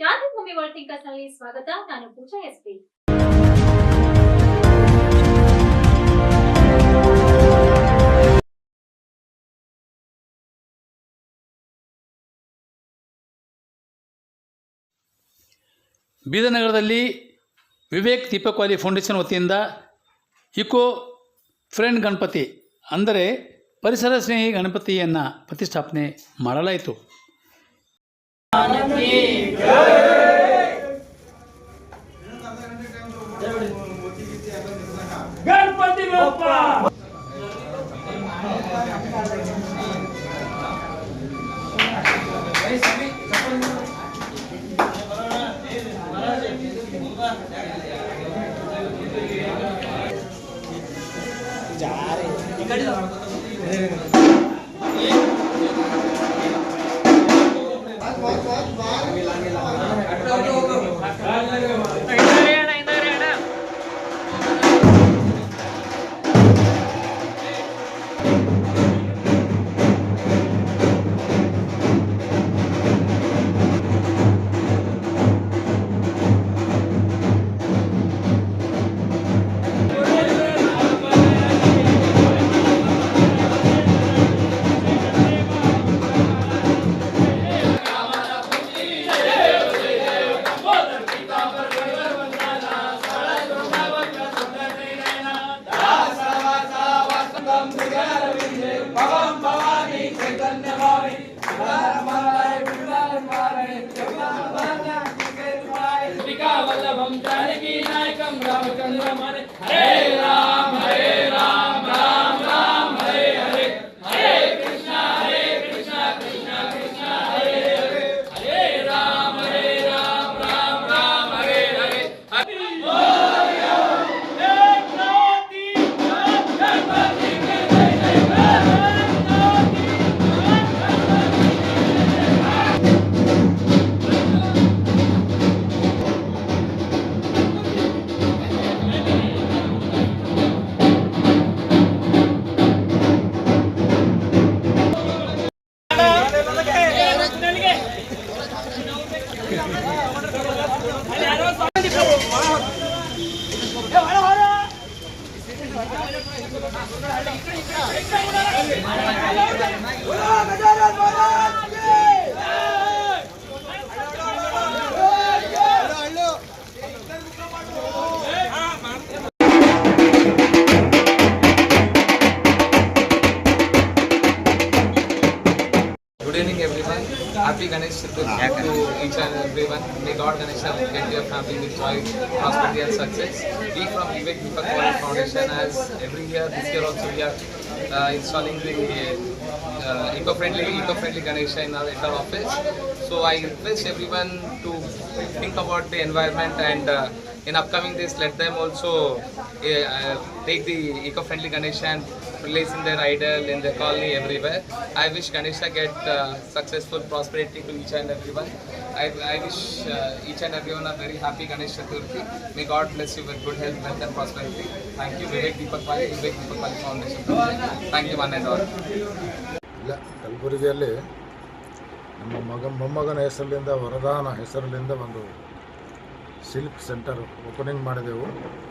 ಕ್ರಾಂತಿಭೂಮಿ world ಥಿಂಕರ್ಸ್ನಲ್ಲಿ ಸ್ವಾಗತ. ನಾನು ಪೂಜಾ ಎಸ್ಪಿ ಬೀದನಗರದಲ್ಲಿ ವಿವೇಕ್ ದೀಪಕ್ವಾಲಿ ಫೌಂಡೇಶನ್ ವತಿಯಿಂದ ಇಕೋ ಫ್ರೆಂಡ್ ಗಣಪತಿ, ಅಂದರೆ ಪರಿಸರ ಸ್ನೇಹಿ ಗಣಪತಿಯನ್ನು ಪ್ರತಿಷ್ಠಾಪನೆ ಮಾಡಲಾಯಿತು. గణపతి గొప్ప! జారే. ఇక్కడ వల్లభం Janaki Hare Rama Hare Rama Happy Ganesh Chaturthi to each and everyone. May God Ganesha get your family with joy, prosperity, and success. We from Vivek Wali Foundation, as every year, this year also we are uh, installing the uh, eco-friendly, eco-friendly Ganesha in our, at our office. So I request everyone to think about the environment and uh, in upcoming days, let them also uh, take the eco-friendly Ganesha and in their idol, in their colony, everywhere. I wish Ganesha get uh, successful prosperity to each and everyone. I, I wish uh, each and everyone a very happy Ganesh Chaturthi. May God bless you with good health, wealth and prosperity. Thank you, Vivek Deepak Pali, Vivek Deepak Pali Foundation. Thank you, one and all. ಕಲಬುರಗಿಯಲ್ಲಿ ನಮ್ಮ ಮಗ ಮೊಮ್ಮಗನ ಹೆಸರಿನಿಂದ ವರದಾನ ಹೆಸರಿನಿಂದ ಒಂದು silk centre opening ಮಾಡಿದೆವು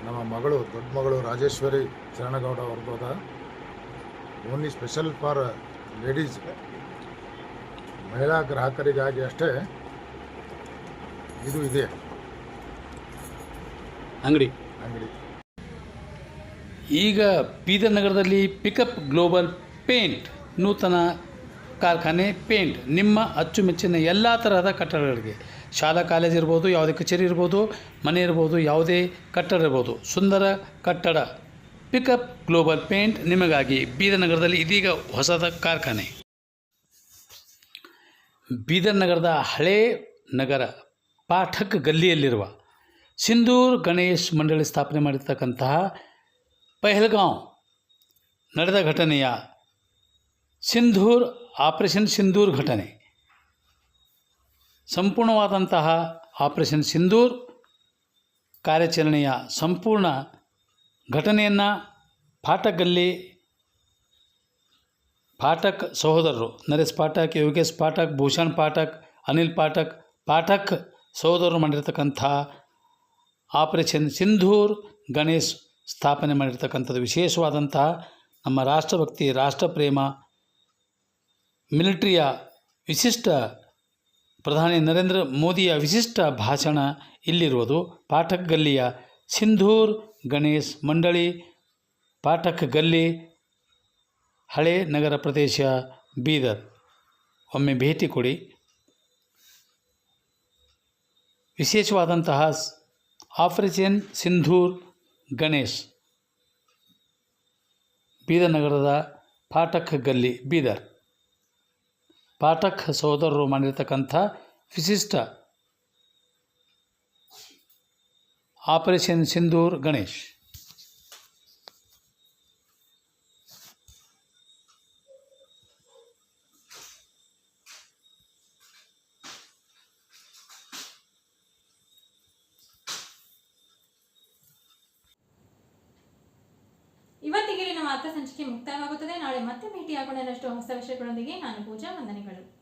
ನಮ್ಮ ಮಗಳು ದೊಡ್ಡ ಮಗಳು ರಾಜೇಶ್ವರಿ ಶರಣಗೌಡ ಅವ್ರದ್ದು ಓನ್ಲಿ ಸ್ಪೆಷಲ್ ಫಾರ್ ಲೇಡೀಸ್ ಮಹಿಳಾ ಗ್ರಾಹಕರಿಗಾಗಿ ಅಷ್ಟೇ ಇದು ಇದೆ. ಅಂಗಡಿ. ಅಂಗಡಿ. ಈಗ ಬೀದರ್ ನಗರದಲ್ಲಿ ಪಿಕಪ್ ಗ್ಲೋಬಲ್ ಪೇಂಟ್ ನೂತನ ಕಾರ್ಖಾನೆ ಪೇಂಟ್ ನಿಮ್ಮ ಅಚ್ಚುಮೆಚ್ಚಿನ ಎಲ್ಲ ತರಹದ ಕಟ್ಟಡಗಳಿಗೆ. ಶಾಲಾ ಕಾಲೇಜ್ ಇರ್ಬೋದು ಯಾವುದೇ ಕಚೇರಿ ಇರ್ಬೋದು ಮನೆ ಇರ್ಬೋದು ಯಾವುದೇ ಕಟ್ಟಡ ಇರ್ಬೋದು. ಸುಂದರ ಕಟ್ಟಡ. ಪಿಕಪ್ ಗ್ಲೋಬಲ್ ಪೇಂಟ್ ನಿಮಗಾಗಿ ಬೀದರ್ನಗರದಲ್ಲಿ ಇದೀಗ ಹೊಸದ ಕಾರ್ಖಾನೆ. ಬೀದರ್ ನಗರದ ಹಳೇ ನಗರ ಪಾಠಕ್ ಗಲ್ಲಿಯಲ್ಲಿರುವ ಸಿಂಧೂರ್ ಗಣೇಶ್ ಮಂಡಳಿ ಸ್ಥಾಪನೆ ಮಾಡಿರ್ತಕ್ಕಂತಹ ಪಹಲ್ಗಾಂವ್ ನಡೆದ ಘಟನೆಯ ಸಿಂಧೂರ್, ಆಪರೇಷನ್ ಸಿಂಧೂರ್ ಘಟನೆ. ಸಂಪೂರ್ಣವಾದಂತಹ ಆಪರೇಷನ್ ಸಿಂಧೂರ್ ಕಾರ್ಯಾಚರಣೆಯ ಸಂಪೂರ್ಣ ಘಟನೆಯನ್ನು ಪಾಠಕಲ್ಲಿ ಪಾಠಕ್ ಸಹೋದರರು, ನರೇಶ್ ಪಾಠಕ್, ಯೋಗೇಶ್ ಪಾಠಕ್, ಭೂಷಣ್ ಪಾಠಕ್, ಅನಿಲ್ ಪಾಠಕ್ ಪಾಠಕ್ ಸಹೋದರರು ಮಾಡಿರ್ತಕ್ಕಂಥ ಆಪರೇಷನ್ ಸಿಂಧೂರ್ ಗಣೇಶ್ ಸ್ಥಾಪನೆ ಮಾಡಿರ್ತಕ್ಕಂಥದ್ದು. ವಿಶೇಷವಾದಂತಹ ನಮ್ಮ ರಾಷ್ಟ್ರಭಕ್ತಿ, ರಾಷ್ಟ್ರಪ್ರೇಮ, ಮಿಲಿಟ್ರಿಯ ವಿಶಿಷ್ಟ ಪ್ರಧಾನಿ ನರೇಂದ್ರ ಮೋದಿಯ ವಿಶಿಷ್ಟ ಭಾಷಣ ಇಲ್ಲಿರುವುದು. ಪಾಠಕ್ ಗಲ್ಲಿಯ ಸಿಂಧೂರ್ ಗಣೇಶ್ ಮಂಡಳಿ, ಪಾಠಕ್ ಗಲ್ಲಿ, ಹಳೆ ನಗರ ಪ್ರದೇಶ, ಬೀದರ್. ಒಮ್ಮೆ ಭೇಟಿ ಕೊಡಿ. ವಿಶೇಷವಾದಂತಹ ಆಪರೇಷನ್ ಸಿಂಧೂರ್ ಗಣೇಶ್. ಬೀದರ್ ನಗರದ ಪಾಠಕ್ ಗಲ್ಲಿ, ಬೀದರ್. ಪಾಠಕ್ ಸಹೋದರರು ಮಾಡಿರ್ತಕ್ಕಂಥ ವಿಶಿಷ್ಟ ಆಪರೇಷನ್ ಸಿಂಧೂರ್ ಗಣೇಶ್. ಇವತ್ತಿಗೆ ನಮ್ಮ ಅರ್ಥ ಸಂಚಿಕೆ ಮುಕ್ತಾಯವಾಗುತ್ತದೆ. ನಾಳೆ ಮತ್ತೆ ಭೇಟಿಯಾಗೋಣ. ಹೊಸ ವಿಷಯಗಳೊಂದಿಗೆ ನಾನು ಪೂಜಾ, ವಂದನೆಗಳು.